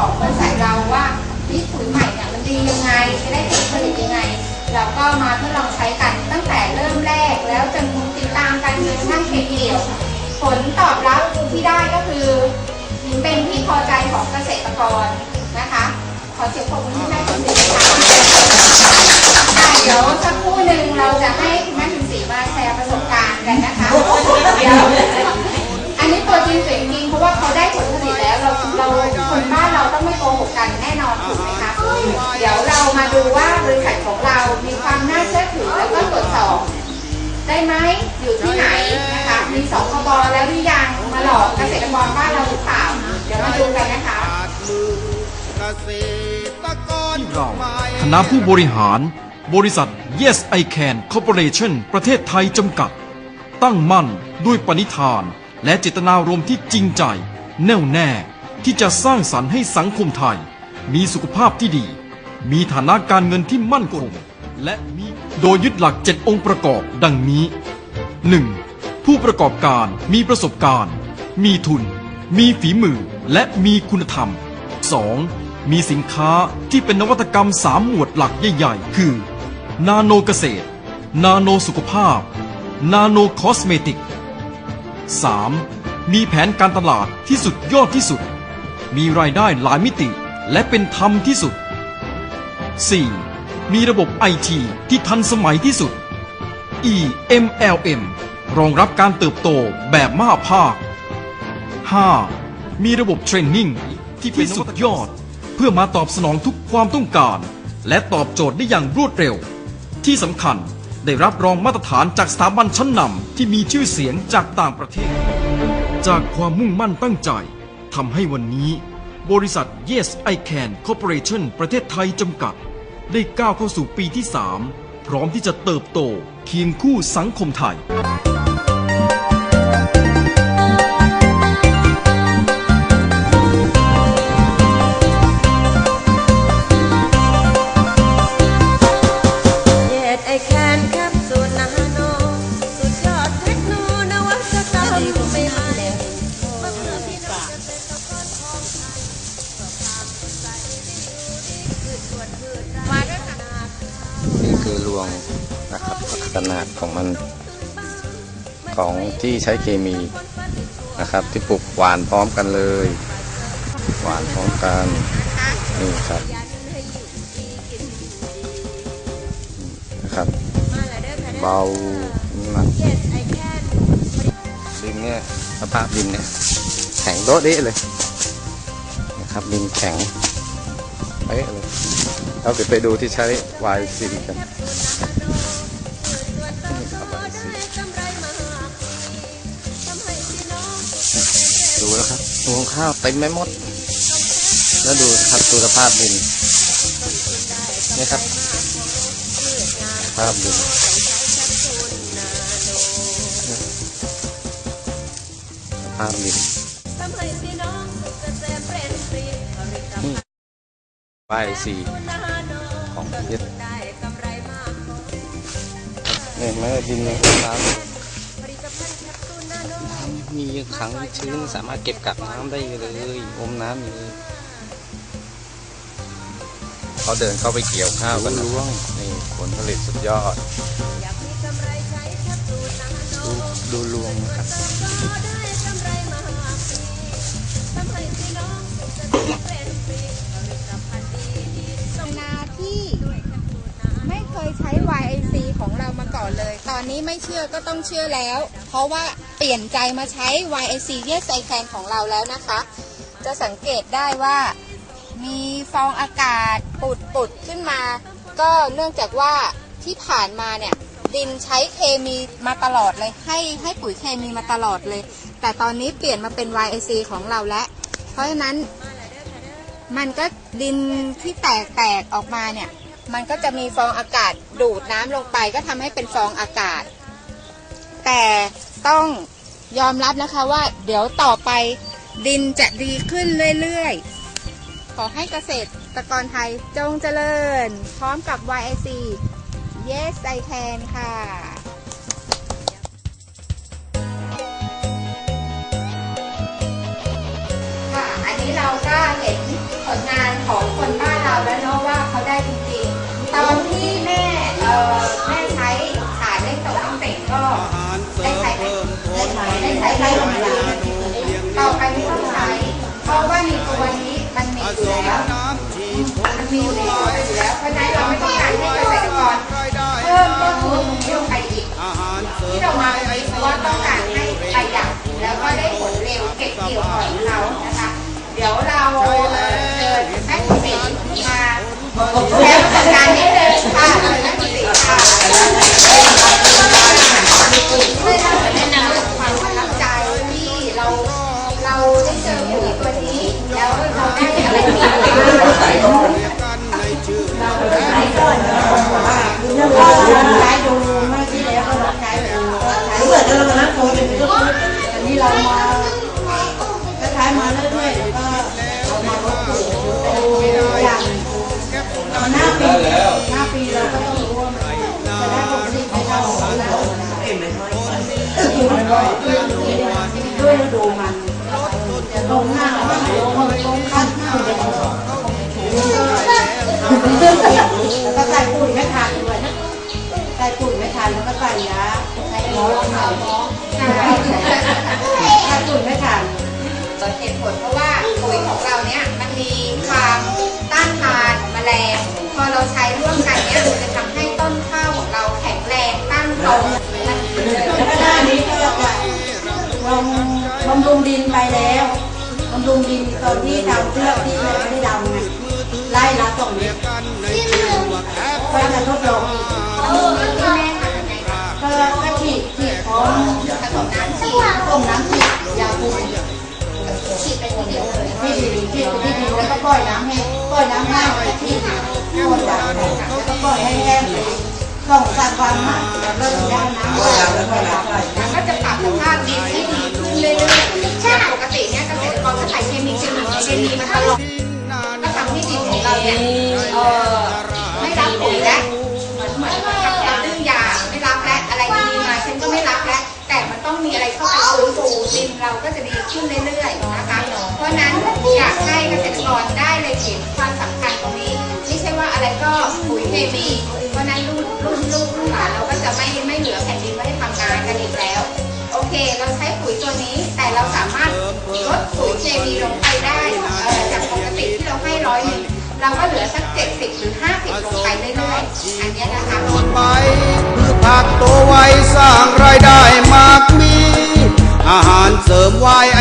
ของบริษัทเราว่านี่ปุ๋ยใหม่เนี่ยมันดียังไงจะได้ผลผลิตยังไง เราก็มาทดลองใช้กันตั้งแต่เริ่มแรกแล้วจนติดตามกันจนกระทั่งเก็บเกี่ยว ผลตอบรับที่ได้ก็คือ เป็นที่พอใจของเกษตรกรนะคะ ขอเสียงปรบมือให้แม่คุณศรีค่ะค่ะเดี๋ยวสักครู่หนึ่งเราจะให้ ได้ไหมอยู่ที่ไหนนะคะมีสคบแล้วหรือยังมาหลอกเกษตรกรบ้านเราหรือเปล่าเดี๋ยวมาดูกันนะคะที่เราคณะผู้บริหาร บริษัท Yes I Can Corporation ประเทศไทยจำกัด ตั้งมั่นด้วยปณิธาน และเจตนารมณ์ที่จริงใจ แน่วแน่ที่จะสร้างสรรค์ให้สังคมไทย มีสุขภาพที่ดี มีฐานะการเงินที่มั่นคงและมี โดยยึดหลัก 7 องค์ประกอบดังนี้ 1. ผู้ประกอบการมีประสบการณ์ มีทุน มีฝีมือ และมีคุณธรรม 2. มีสินค้าที่เป็นนวัตกรรม 3 หมวดหลักใหญ่ๆ คือ นาโนเกษตร นาโนสุขภาพ นาโนคอสเมติก 3. มีแผนการตลาดที่สุดยอดที่สุด มีรายได้หลายมิติ และเป็นธรรมที่สุด 4. มีระบบไอทีที่ทันสมัยที่สุด EMLM รองรับการเติบโตแบบมหาภาค 5. มีระบบเทรนนิ่งที่เป็นสุดยอด เพื่อมาตอบสนองทุกความต้องการ และตอบโจทย์ได้อย่างรวดเร็ว ที่สำคัญได้รับรองมาตรฐานจากสถาบันชั้นนำที่มีชื่อเสียงจากต่างประเทศ จากความมุ่งมั่นตั้งใจทำให้วันนี้ บริษัท Yes I Can Corporation ประเทศไทยจำกัด ได้ก้าวเข้าสู่ปีที่ 3 พร้อมที่จะเติบโตเคียงคู่สังคมไทย ของมันของที่ใช้เคมีนะครับ ที่ปลูกหวานพร้อมกันเลย หวานพร้อมกันนี่ครับนะครับ เบาหนักดินเนี่ยสภาพดินเนี่ยแข็งโต๊ะเด้เลยนะครับดินแข็งเป๊ะเลยเราไปดูที่ใช้ YC กัน แล้วครับรวงข้าวเต็มไปหมด แล้วดูครับดูสภาพดินนี่ครับสภาพดินสภาพดินทำให้พี่น้องสุขเกษมเป็นฟรีบริการนี่ป้ายสีนาโนของยึดได้กำไรมากพอนี่แม่ดินยังน้ผ มีขังชื้นสามารถเก็บกักน้ำได้เลย อมน้ำอยู่เลยเขาเดินเข้าไปเกี่ยวข้าวกันล้วงนี่ผลผลิตสุดยอดอยากมีกำไรใช้แคปซูลนาโนดูดูรวงนะครับก็ได้กำไรมหาศาลทำให้พี่น้องสุขเกษมเป็นฟรีผลิตภัณฑ์ดีๆส่งนาที่ด้วยแคปซูลนาโนไม่เคยใช้ YIC ของเรามาก่อนเลย ตอนนี้ไม่เชื่อก็ต้องเชื่อแล้ว เพราะว่า เปลี่ยนใจมาใช้ YIC Yes I Can ของเราแล้วนะคะ จะสังเกตได้ว่ามีฟองอากาศปุดปุดๆขึ้นมา ก็เนื่องจากว่าที่ผ่านมาเนี่ยดินใช้เคมีมาตลอดเลย ให้ให้ปุ๋ยเคมีมาตลอดเลย แต่ตอนนี้เปลี่ยนมาเป็น YIC ของเราแล้ว เพราะฉะนั้น มันก็ดินที่แตกแตกออกมาเนี่ย มันก็จะมีฟองอากาศดูดน้ำลงไป ก็ทำให้เป็นฟองอากาศ แต่ ต้องยอมรับนะคะว่าเดี๋ยวต่อไปดินจะดีขึ้นเรื่อยๆ ขอให้เกษตรกรไทยจงเจริญ พร้อมกับ YIC Yes I Can ค่ะค่ะอันนี้เราก็เห็นผผลงานของคนบ้านเราแล้วเนาะว่าเขา ได้ใช้ได้ใช้ได้ธรรมาต่อไปไม่ต้องใช้ เพราะว่ามีตัวนี้มันมีอยู่แล้ว มันมีอยู่ในตัวอยู่แล้ว เพราะฉะนั้นเราไม่ต้องการให้เกษตรกรเพิ่มต้นทุนเพิ่มไปอีก ที่เรามาวันนี้เพราะว่าต้องการให้ประหยัดแล้วก็ได้ผลเร็วเก็บเกี่ยวของเขานะคะ เดี๋ยวเราเอ่อเชิญแม่กุศิมาแชร์ประสบการณ์นิดนึง ด้วยฤดูมันจะลงหน้าลงลงคัดหน้าเป็นแล้วก็ใส่ปุ๋ยไม่ทานด้วยนะใส่ปุ๋ยไม่ทันแล้วก็ใส่ยาใส่หมอลงมาหมอใส่ปุ๋ยไม่ทันเหตุผลเพราะว่าปุ๋ยของเราเนี่ยมันมีความต้านทานแมลงพอเราใช้ร่วมกันเนี่ยมันจะทำให้ต้นข้าวของเราแข็งแรงตั้งตรง รุงดินไปแล้วบำรุงดินตอนที่ทำเชือที่ไม่ได้ดำไงไล่ละสองเมตรก็จะทดลองก็ก็ฉีดฉีดพร้อมผสมน้ำฉีดต้มน้ำฉีดยาปุ๋ยฉีดไปทีเดียวเลยที่ดินฉีดไปที่ดินแล้วก็ปล่อยน้ำแห้ปล่อยน้ำแห้งแล้วก็ฉีดพ่นยาแล้วก็ปล่อยให้แห้งไปสองสามวันนะ มีมาตลอดก็ทำให้ดินของเราเนี่ยเออไม่รับปุ๋ยแล้วเหมือนเหมือนกับกับดื้อยาไม่รับแล้วอะไรดีมาฉันก็ไม่รับแล้วแต่มันต้องมีอะไรเข้าไปฟื้นฟูดินเราก็จะดีขึ้นเรื่อยๆนะคะ เพราะนั้นอยากให้เกษตรกรได้เลยเห็นความสำคัญตรงนี้ไม่ใช่ว่าอะไรก็ปุ๋ยเคมี เพราะฉะนั้นรุ่นรุ่นลูกรุ่นหลานเราก็จะไม่ไม่เหลือแผ่นดินไว้ให้ทำงานกันอีกแล้ว โอเค เราใช้ปุ๋ยตัวนี้แต่เราสามารถลดปุ๋ยเคมีลงไปได้ ราให้ร้อยหนึ่งเราก็เหลือสักเจ็ดสิบหรือห้าสิบลงไปเรื่อยๆอันนี้นะคะไปพืชผักตัวไว้สร้างรายได้มากมี อาหารเสริมไว้ไอ